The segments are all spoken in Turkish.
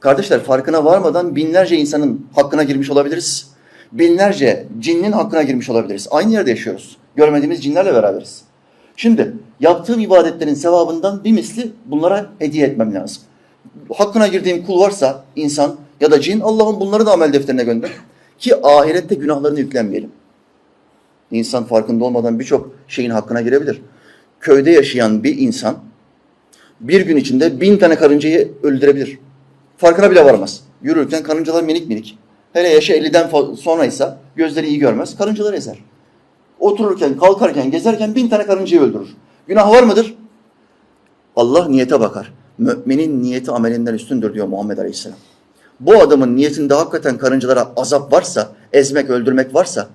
Kardeşler farkına varmadan binlerce insanın hakkına girmiş olabiliriz. Binlerce cinnin hakkına girmiş olabiliriz. Aynı yerde yaşıyoruz. Görmediğimiz cinlerle beraberiz. Şimdi yaptığım ibadetlerin sevabından bir misli bunlara hediye etmem lazım. Hakkına girdiğim kul varsa insan ya da cin Allah'ın bunları da amel defterine gönder. Ki ahirette günahlarını yüklenmeyelim. İnsan farkında olmadan birçok şeyin hakkına girebilir. Köyde yaşayan bir insan bir gün içinde bin tane karıncayı öldürebilir. Farkına bile varmaz. Yürürken karıncalar minik minik. Hele yaşı 50'den fa- sonraysa gözleri iyi görmez. Karıncalar ezer. Otururken, kalkarken, gezerken bin tane karıncayı öldürür. Günah var mıdır? Allah niyete bakar. Müminin niyeti amelinden üstündür diyor Muhammed Aleyhisselam. Bu adamın niyetinde hakikaten karıncalara azap varsa, ezmek, öldürmek varsa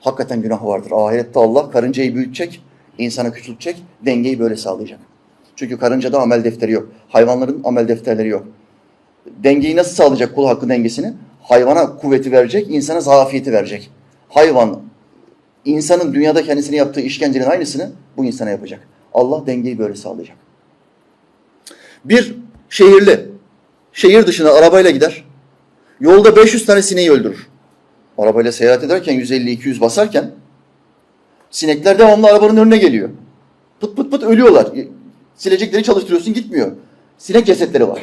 hakikaten günah vardır. Ahirette Allah karıncayı büyütecek, insanı küçültecek, dengeyi böyle sağlayacak. Çünkü karıncada amel defteri yok. Hayvanların amel defterleri yok. Dengeyi nasıl sağlayacak kul hakkı dengesini? Hayvana kuvveti verecek, insana zafiyeti verecek. Hayvan, insanın dünyada kendisine yaptığı işkencenin aynısını bu insana yapacak. Allah dengeyi böyle sağlayacak. Bir şehirli, şehir dışına arabayla gider. Yolda 500 tane sineği öldürür. Arabayla seyahat ederken 150-200 basarken sinekler devamlı arabanın önüne geliyor. Pıt pıt pıt ölüyorlar. Silecekleri çalıştırıyorsun gitmiyor. Sinek cesetleri var.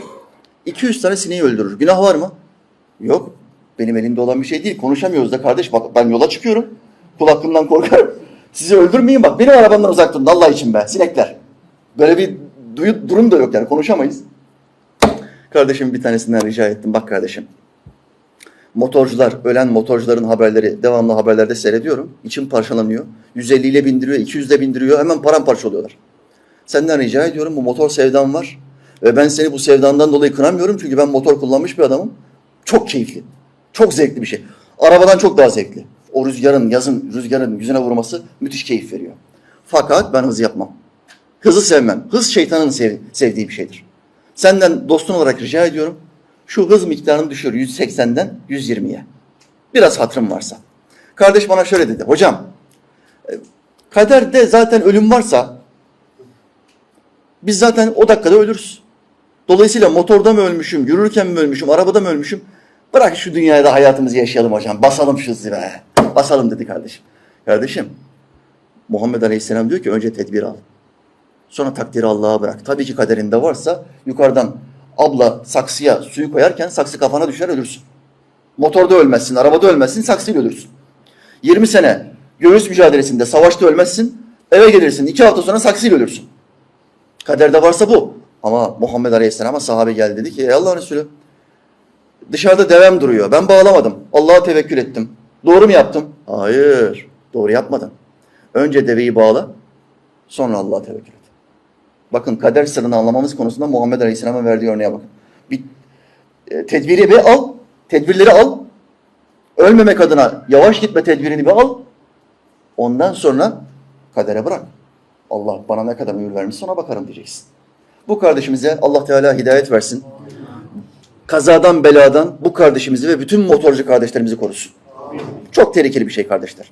200 tane sineği öldürür. Günah var mı? Yok. Benim elimde olan bir şey değil. Konuşamıyoruz da kardeş. Bak ben yola çıkıyorum. Kul hakkından korkarım. Sizi öldürmeyin bak. Benim arabamdan uzak durun. Allah için be. Sinekler. Böyle bir durum da yok yani. Konuşamayız. Kardeşim bir tanesinden rica ettim. Bak kardeşim. Motorcular, ölen motorcuların haberleri devamlı haberlerde seyrediyorum. İçim parçalanıyor. 150 ile bindiriyor, 200 ile bindiriyor. Hemen paramparça oluyorlar. Senden rica ediyorum bu motor sevdan var. Ve ben seni bu sevdandan dolayı kınamıyorum. Çünkü ben motor kullanmış bir adamım. Çok keyifli. Çok zevkli bir şey. Arabadan çok daha zevkli. O rüzgarın, yazın rüzgarın yüzüne vurması müthiş keyif veriyor. Fakat ben hız yapmam. Hızı sevmem. Hız şeytanın sev- sevdiği bir şeydir. Senden dostun olarak rica ediyorum. Şu hız miktarını düşür 180'den 120'ye. Biraz hatırım varsa. Kardeş bana şöyle dedi. Hocam e, kaderde zaten ölüm varsa biz zaten o dakikada ölürüz. Dolayısıyla motorda mı ölmüşüm, yürürken mi ölmüşüm, arabada mı ölmüşüm? Bırak şu dünyada hayatımızı yaşayalım hocam. Basalım şu be. Basalım dedi kardeşim. Kardeşim Muhammed Aleyhisselam diyor ki önce tedbir al. Sonra takdiri Allah'a bırak. Tabii ki kaderinde varsa yukarıdan abla saksıya suyu koyarken saksı kafana düşer ölürsün. Motorda ölmezsin, arabada ölmezsin, saksıyla ölürsün. 20 sene göğüs mücadelesinde, savaşta ölmezsin, eve gelirsin, iki hafta sonra saksıyla ölürsün. Kaderde varsa bu. Ama Muhammed Aleyhisselam'a sahabe geldi dedi ki ey Allah Resulü dışarıda devem duruyor. Ben bağlamadım. Allah'a tevekkül ettim. Doğru mu yaptım? Hayır. Doğru yapmadın. Önce deveyi bağla. Sonra Allah'a tevekkül et. Bakın kader sırrını anlamamız konusunda Muhammed Aleyhisselam'a verdiği örneğe bakın. Bir e, tedbiri bir al. Tedbirleri al. Ölmemek adına yavaş gitme tedbirini bir al. Ondan sonra kadere bırak. Allah bana ne kadar ömür vermiş ona bakarım diyeceksin. Bu kardeşimize Allah Teala hidayet versin. Kazadan beladan bu kardeşimizi ve bütün motorcu kardeşlerimizi korusun. Çok tehlikeli bir şey kardeşler.